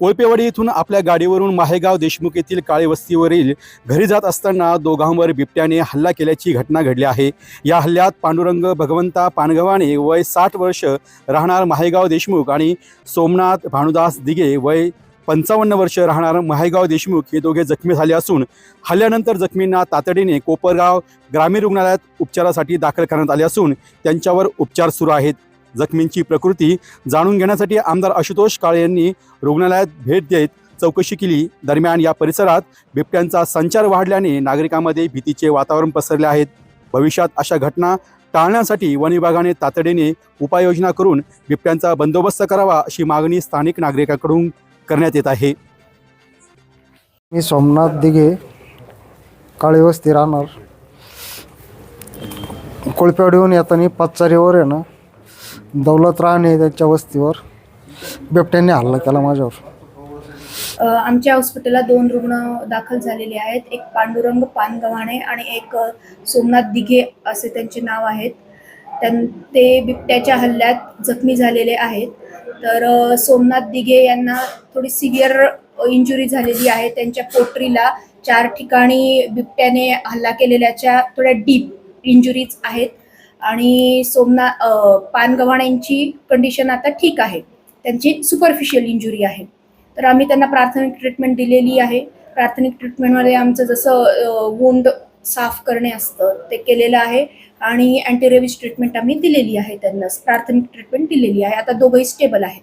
कोळपेवाडी येथून आपल्या गाडीवरून माहेगाव देशमुख येथील काळे वस्तीवरील घरी जात असताना दोघांवर बिबट्याने हल्ला केल्याची घटना घडली आहे. या हल्ल्यात पांडुरंग भगवंता पानगव्हाणे वय साठ वर्ष राहणार माहेगाव देशमुख आणि सोमनाथ भानुदास दिगे वय पंचावन्न वर्ष राहणार माहेगाव देशमुख हे दोघे जखमी झाले असून हल्ल्यानंतर जखमींना तातडीने कोपरगाव ग्रामीण रुग्णालयात उपचारासाठी दाखल करण्यात आले असून त्यांच्यावर उपचार सुरू आहेत. जखमींची प्रकृती जाणून घेण्यासाठी आमदार आशुतोष काळे यांनी रुग्णालयात भेट देत चौकशी केली. दरम्यान या परिसरात बिबट्यांचा संचार वाढल्याने नागरिकांमध्ये भीतीचे वातावरण पसरले आहेत भविष्यात अशा घटना टाळण्यासाठी वन विभागाने तातडीने उपाययोजना करून बिबट्यांचा बंदोबस्त करावा अशी मागणी स्थानिक नागरिकांकडून करण्यात येत आहे. मी सोमनाथ दिघे काळी वस्ती राहणार. कोळपेवाडीहून येताना पाचचारीवर आहे ना. दौलत राहणे त्यांच्या वस्तीवर. बिबट्यांनी हल्ला केला माझ्यावर. अ, आमच्या हॉस्पिटलला दोन रुग्ण दाखल झालेले आहेत. एक पांडुरंग पानगव्हाणे आणि एक अ, सोमनाथ दिघे असे त्यांचे नाव आहेत. त्यां ते बिबट्याच्या हल्ल्यात जखमी झालेले आहेत. तर अ, सोमनाथ दिघे यांना थोडी सिव्हिअर इंजुरी झालेली आहे. त्यांच्या पोटरीला चार ठिकाणी बिबट्याने हल्ला केलेल्याच्या थोड्या डीप इंजुरीज आहेत. आणि सोमना अ, पानगव्हाण्यांची कंडिशन आता ठीक आहे. त्यांची सुपरफिशियल इंजुरी आहे. तर आम्ही त्यांना प्राथमिक ट्रीटमेंट दिलेली आहे. प्राथमिक ट्रीटमेंटमध्ये आमचं जसं वुंड साफ करणे असतं ते केलेलं आहे. आणि अँटीरेबिस ट्रीटमेंट आम्ही दिलेली आहे त्यांना. प्राथमिक ट्रीटमेंट दिलेली आहे. आता दोघंही स्टेबल आहेत.